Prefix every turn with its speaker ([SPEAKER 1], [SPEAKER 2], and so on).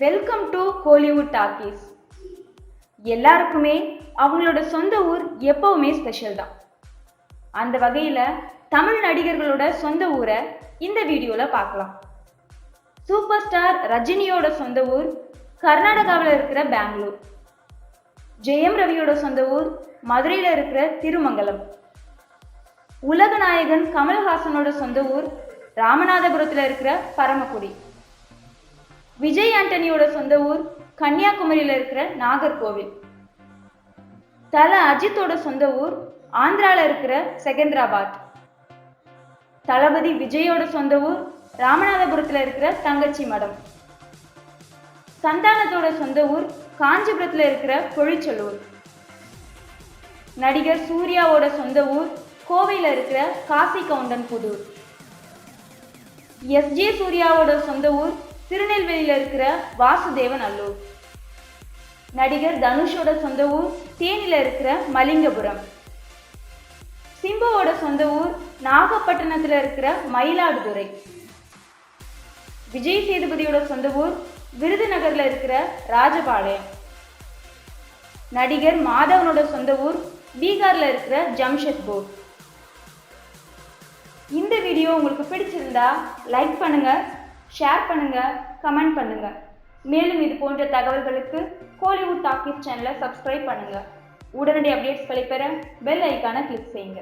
[SPEAKER 1] Welcome to Kollywood talkies எல்லாருக்குமே அவங்களோட சொந்த ஊர் எப்பவுமே ஸ்பெஷல் தான். அந்த வகையில் தமிழ் நடிகர்களோட சொந்த ஊரை இந்த வீடியோவில் பார்க்கலாம். சூப்பர் ஸ்டார் ரஜினியோட சொந்த ஊர் கர்நாடகாவில் இருக்கிற பெங்களூர். ஜெயம் ரவியோட சொந்த ஊர் மதுரையில் இருக்கிற திருமங்கலம். உலக நாயகன் கமல்ஹாசனோட சொந்த ஊர் ராமநாதபுரத்தில் இருக்கிற பரமக்குடி. விஜய் ஆண்டனியோட சொந்த ஊர் கன்னியாகுமரியில் இருக்கிற நாகர்கோவில். தல அஜித்தோட சொந்த ஊர் ஆந்திரால இருக்கிற செகந்திராபாத். தளபதி விஜயோட சொந்த ஊர் ராமநாதபுரத்தில் இருக்கிற தங்கச்சி மடம். சந்தானத்தோட சொந்த ஊர் காஞ்சிபுரத்தில் இருக்கிற பொழிச்சலூர் நடிகர் சூர்யாவோட சொந்த ஊர் கோவையில் இருக்கிற காசி கவுண்டன் புதூர். எஸ். ஜே. சூர்யாவோட சொந்த ஊர் திருநெல்வேலியில் இருக்கிற வாசுதேவன் அல்லூர். நடிகர் தனுஷோட சொந்த ஊர் தேனியில் இருக்கிற மலிங்கபுரம். சிம்புவோட சொந்த ஊர் நாகப்பட்டினத்தில் இருக்கிற மயிலாடுதுறை. விஜய் சேதுபதியோட சொந்த ஊர் விருதுநகரில் இருக்கிற ராஜபாளையம். நடிகர் மாதவனோட சொந்த ஊர் பீகாரில் இருக்கிற ஜம்ஷெத்பூர் இந்த வீடியோ உங்களுக்கு பிடிச்சிருந்தா லைக் பண்ணுங்கள் ஷேர் பண்ணுங்கள் கமெண்ட் பண்ணுங்கள் மேலும் இது போன்ற தகவல்களுக்கு கோலிவுட் டாக்கிஸ் சேனலை சப்ஸ்கிரைப் பண்ணுங்கள் உடனடி அப்டேட்ஸ்களை பெற பெல் ஐக்கானை கிளிக் செய்யுங்க.